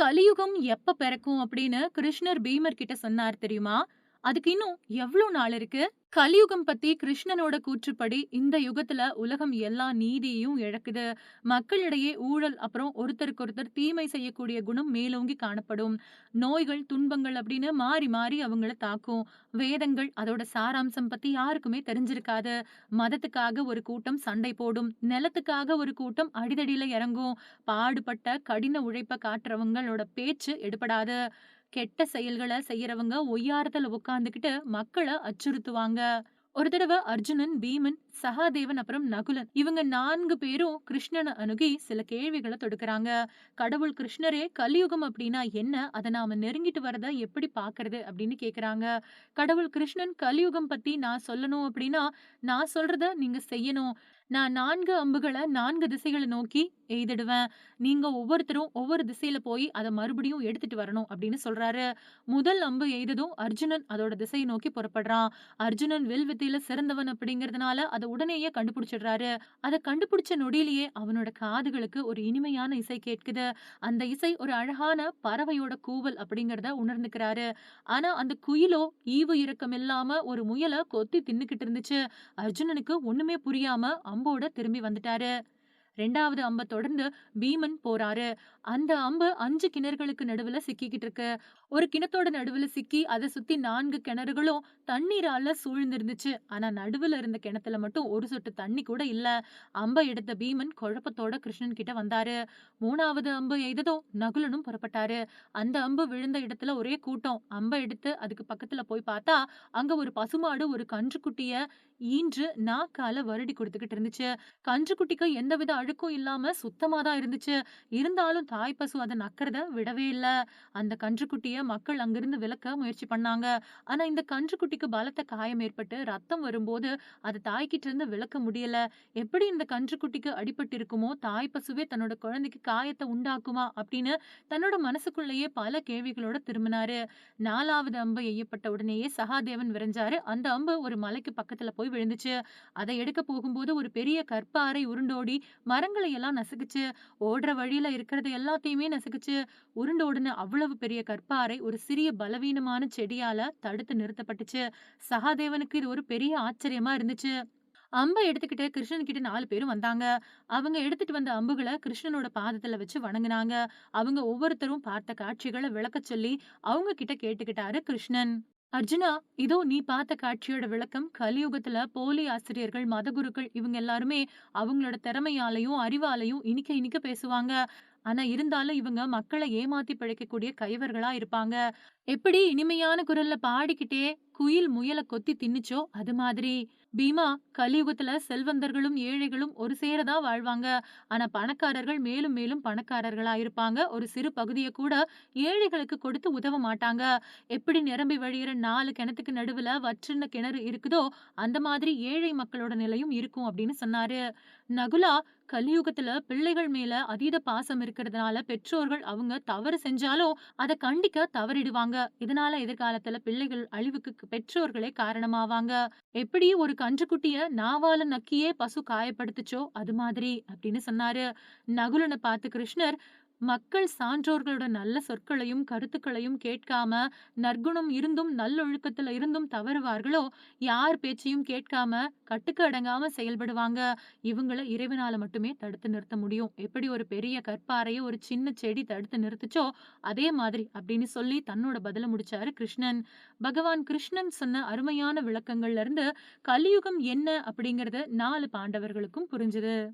கலியுகம் எப்ப பிறக்கும் அப்படின்னு கிருஷ்ணர் பீமர் கிட்ட சொன்னார் தெரியுமா? அதுக்கு இன்னும் எவ்ளோ நாள் இருக்கு? கலியுகம் பத்தி கிருஷ்ணனோட கூற்றுப்படி இந்த யுகத்துல உலகம் எல்லா நீதியையும் இழக்குது. மக்களிடையே ஊழல் அப்புறம் ஒருத்தருக்கு ஒருத்தர் தீமை செய்யக்கூடிய குணம் மேலோங்கி காணப்படும். நோய்கள், துன்பங்கள் அப்படின்னு மாறி மாறி அவங்கள தாக்கும். வேதங்கள் அதோட சாராம்சம் பத்தி யாருக்குமே தெரிஞ்சிருக்காது. மதத்துக்காக ஒரு கூட்டம் சண்டை போடும். நிலத்துக்காக ஒரு கூட்டம் அடிதடியில இறங்கும். பாடுபட்ட கடின உழைப்ப காட்டுறவங்களோட பேச்சு எடுபடாது. கெட்ட செயல்கள செய்யறவங்க ஒய்யாரத்துல உட்கார்ந்துகிட்டு மக்கள அச்சுறுத்துவாங்க. ஒரு தடவ அர்ஜுனன், பீமன், சகாதேவன் அப்புறம் நகுலன் இவங்க நான்கு பேரும் கிருஷ்ணனை அணுகி சில கேள்விகளை தொடுக்கிறாங்க கடவுள் கிருஷ்ணரே கலியுகம் அப்படின்னா என்ன? அதை நாம நெருங்கிட்டு வரத எப்படி பாக்குறது அப்படின்னு கேக்குறாங்க. கடவுள் கிருஷ்ணன் கலியுகம் பத்தி நான் சொல்லணும் அப்படின்னா, நான் சொல்றத நீங்க செய்யணும். நான் நான்கு அம்புகளை நான்கு திசைகளை நோக்கி எய்திடுவேன். நீங்க ஒவ்வொருத்தரும் ஒவ்வொரு திசையில போய் அதை மறுபடியும் எடுத்துட்டு வரணும் அப்படின்னு சொல்றாரு. முதல் அம்பு எய்ததும் அர்ஜுனன் அதோட திசையை நோக்கி புறப்படுறான். அர்ஜுனன் வில் வித்தையில சிறந்தவன் அப்படிங்கறதுனால அதை உடனேயே கண்டுபிடிச்சிடுறாரு. அதை கண்டுபிடிச்ச நொடியிலேயே அவனோட காதுகளுக்கு ஒரு இனிமையான இசை கேட்குது. அந்த இசை ஒரு அழகான பறவையோட கூவல் அப்படிங்கிறத உணர்ந்துக்கிறாரு. ஆனா அந்த குயிலோ ஈவு இரக்கம் இல்லாம ஒரு முயலை கொத்தி தின்னுக்கிட்டு இருந்துச்சு. அர்ஜுனனுக்கு ஒண்ணுமே புரியாம அம்போட திரும்பி வந்துட்டாரு. ரெண்டாவது அம்ப தொடர்ந்து பீமன் போறாரு. அந்த அம்பு அஞ்சு கிணறுகளுக்கு நடுவுல சிக்கிக்கிட்டு இருக்கு. ஒரு கிணத்தோட நடுவுல சிக்கி அதை சுத்தி நான்கு கிணறுகளும் தண்ணீரால சூழ்ந்திருந்துச்சு. ஆனா நடுவுல இருந்த கிணத்துல மட்டும் ஒரு சொட்டு தண்ணி கூட இல்ல. அம்ப எடுத்த பீமன் குழப்பத்தோட கிருஷ்ணன் கிட்ட வந்தாரு. மூணாவது அம்பு எய்ததும் நகுலனும் புறப்பட்டாரு. அந்த அம்பு விழுந்த இடத்துல ஒரே கூட்டம். அம்ப எடுத்து அதுக்கு பக்கத்துல போய் பார்த்தா, அங்க ஒரு பசுமாடு ஒரு கன்றுக்குட்டிய ஈன்று நாக்கால வருடி கொடுத்துக்கிட்டு இருந்துச்சு. கன்றுக்குட்டிக்கு எந்தவித அழுக்கும் இல்லாம சுத்தமா தான் இருந்துச்சு. இருந்தாலும் தாய் பசு அத நக்கறத விடவே இல்ல. அந்த கன்றுக்குட்டிய மக்கள் அங்கிருந்து விலக்க முயற்சி பண்ணாங்க. ஆனா இந்த கன்றுக்குட்டிக்கு பலத்த காயம் ஏற்பட்டு ரத்தம் வரும்போது அதை தாய்கிட்ட இருந்து விலக்க முடியல. எப்படி இந்த கன்றுக்குட்டிக்கு அடிபட்டிருக்குமோ, தாய் பசுவே தன்னோட குழந்தைக்கு காயத்தை உண்டாக்குமா? அப்படின்னு தன்னோட மனசுக்குள்ளேயே பல கேள்விகளோட திரும்பினாரு. நாலாவது அம்பு எய்யப்பட்ட உடனேயே சகாதேவன் விரைஞ்சாரு. அந்த அம்பு ஒரு மலைக்கு பக்கத்துல போய் விழுந்துச்சு. அதை எடுக்க போகும்போது ஒரு பெரிய கற்பாறை உருண்டோடி மரங்களை எல்லாம் நசுக்குச்சு. ஓடுற வழியில இருக்கிறது எல்லாத்தையுமே நசுக்குச்சு. உருண்டு அவ்வளவு பெரிய கற்பாறை ஒரு சிறிய பலவீனமான செடியால தடுத்து நிறுத்தப்பட்டுச்சு. சகாதேவனுக்கு இது ஒரு பெரிய ஆச்சரியமா இருந்துச்சு. அம்ப எடுத்துக்கிட்டு கிருஷ்ணன் கிட்ட நாலு பேரும் வந்தாங்க. அவங்க எடுத்துட்டு வந்த அம்புகள கிருஷ்ணனோட பாதத்துல வச்சு வணங்குனாங்க. அவங்க ஒவ்வொருத்தரும் பார்த்த காட்சிகளை விளக்க சொல்லி அவங்க கிட்ட கேட்டுக்கிட்டாரு கிருஷ்ணன். அர்ஜுனா, இதோ நீ பார்த்த காட்சியோட விளக்கம் கலியுகத்துல போலி ஆசிரியர்கள், மதகுருக்கள் இவங்க எல்லாருமே அவங்களோட திறமையாலயும், அறிவாலயும் இனிக்க இனிக்க பேசுவாங்க. ஆனா இருந்தாலும் இவங்க மக்களை ஏமாத்தி பிழைக்கக்கூடிய கைவர்களா இருப்பாங்க. எப்படி இனிமையான குரல்ல பாடிக்கிட்டே குயில் முயல கொத்தி தின்னுச்சோ அது மாதிரி. பீமா, கலியுகத்துல செல்வந்தர்களும், ஏழைகளும் ஒரு சேரதான் வாழ்வாங்க. ஆனா பணக்காரர்கள் மேலும் மேலும் பணக்காரர்களா இருப்பாங்க. ஒரு சிறு பகுதிய கூட ஏழைகளுக்கு கொடுத்து உதவ மாட்டாங்க. எப்படி நிரம்பி வழியிற நாலு கிணத்துக்கு நடுவுல வற்றின கிணறு இருக்குதோ, அந்த மாதிரி ஏழை மக்களோட நிலையும் இருக்கும் அப்படின்னு சொன்னாரு. நகுலா, கலியுகத்துல பிள்ளைகள் மேல அதீத பாசம் இருக்கிறதுனால பெற்றோர்கள் அவங்க தவறு செஞ்சாலும் அத கண்டிக்க தவறிடுவாங்க. இதனால எதிர்காலத்துல பிள்ளைகள் அழிவுக்கு பெற்றோர்களே காரணமாவாங்க. எப்படி ஒரு கன்றுக்குட்டிய நாவால நக்கியே பசு காயப்படுத்துச்சோ அது மாதிரி அப்படின்னு சொன்னாரு. நகுலன பார்த்து கிருஷ்ணர், மக்கள் சான்றோர்களோட நல்ல சொற்களையும், கருத்துக்களையும் கேட்காம நற்குணம் இருந்தும் நல்லொழுக்கத்துல இருந்தும் தவறுவார்களோ, யார் பேச்சையும் கேட்காம கட்டுக்கு அடங்காம செயல்படுவாங்க. இவங்கள இறைவனால மட்டுமே தடுத்து நிறுத்த முடியும். எப்படி ஒரு பெரிய கற்பாறையை ஒரு சின்ன செடி தடுத்து நிறுத்துச்சோ, அதே மாதிரி அப்படின்னு சொல்லி தன்னோட பதில முடிச்சாரு கிருஷ்ணன். பகவான் கிருஷ்ணன் சொன்ன அருமையான விளக்கங்கள்ல இருந்து கலியுகம் என்ன அப்படிங்கறது நாலு பாண்டவர்களுக்கும் புரிஞ்சுது.